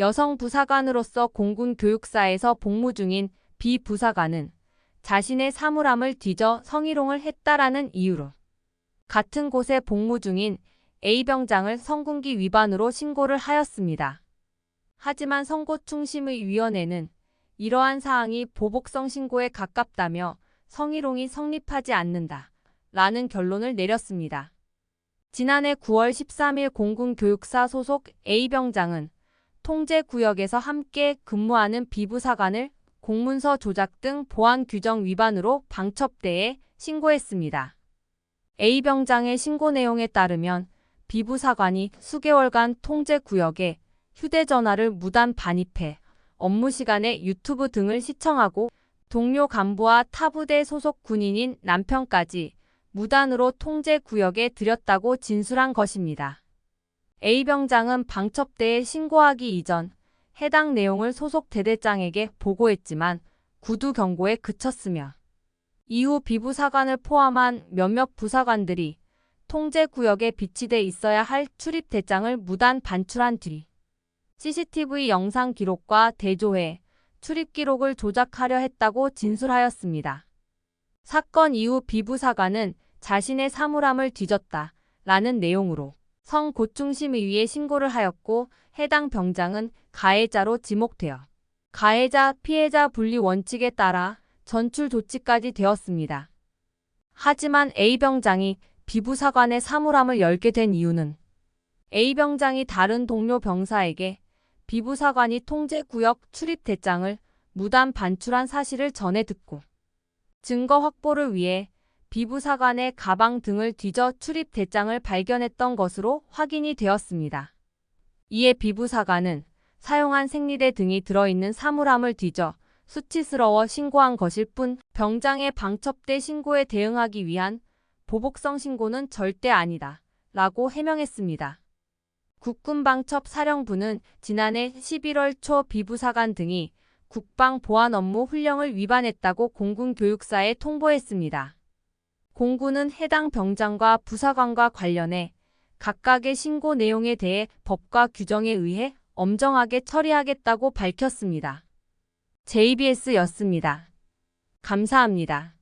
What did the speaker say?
여성 부사관으로서 공군 교육사에서 복무 중인 B 부사관은 자신의 사물함을 뒤져 성희롱을 했다라는 이유로 같은 곳에 복무 중인 A 병장을 성군기 위반으로 신고를 하였습니다. 하지만 선고충심의 위원회는 이러한 사항이 보복성 신고에 가깝다며 성희롱이 성립하지 않는다. 라는 결론을 내렸습니다. 지난해 9월 13일 공군교육사 소속 A병장은 통제구역에서 함께 근무하는 비부사관을 공문서 조작 등 보안 규정 위반으로 방첩대에 신고했습니다. A병장의 신고 내용에 따르면 비부사관이 수개월간 통제구역에 휴대전화를 무단 반입해 업무 시간에 유튜브 등을 시청하고 동료 간부와 타부대 소속 군인인 남편까지 무단으로 통제 구역에 들였다고 진술한 것입니다. A병장은 방첩대에 신고하기 이전 해당 내용을 소속 대대장에게 보고했지만 구두 경고에 그쳤으며 이후 비부사관을 포함한 몇몇 부사관들이 통제 구역에 비치돼 있어야 할 출입 대장을 무단 반출한 뒤 CCTV 영상 기록과 대조해 출입 기록을 조작하려 했다고 진술하였습니다. 사건 이후 비부사관은 자신의 사물함을 뒤졌다 라는 내용으로 성 고충심의위에 신고를 하였고 해당 병장은 가해자로 지목되어 가해자 피해자 분리 원칙에 따라 전출 조치까지 되었습니다. 하지만 A병장이 비부사관의 사물함을 열게 된 이유는 A병장이 다른 동료 병사에게 비부사관이 통제구역 출입 대장을 무단 반출한 사실을 전해 듣고 증거 확보를 위해 비부사관의 가방 등을 뒤져 출입 대장을 발견했던 것으로 확인이 되었습니다. 이에 비부사관은 사용한 생리대 등이 들어있는 사물함을 뒤져 수치스러워 신고한 것일 뿐 병장의 방첩대 신고에 대응하기 위한 보복성 신고는 절대 아니다. 라고 해명했습니다. 국군방첩 사령부는 지난해 11월 초 비부사관 등이 국방 보안 업무 훈령을 위반했다고 공군교육사에 통보했습니다. 공군은 해당 병장과 부사관과 관련해 각각의 신고 내용에 대해 법과 규정에 의해 엄정하게 처리하겠다고 밝혔습니다. JBS였습니다. 감사합니다.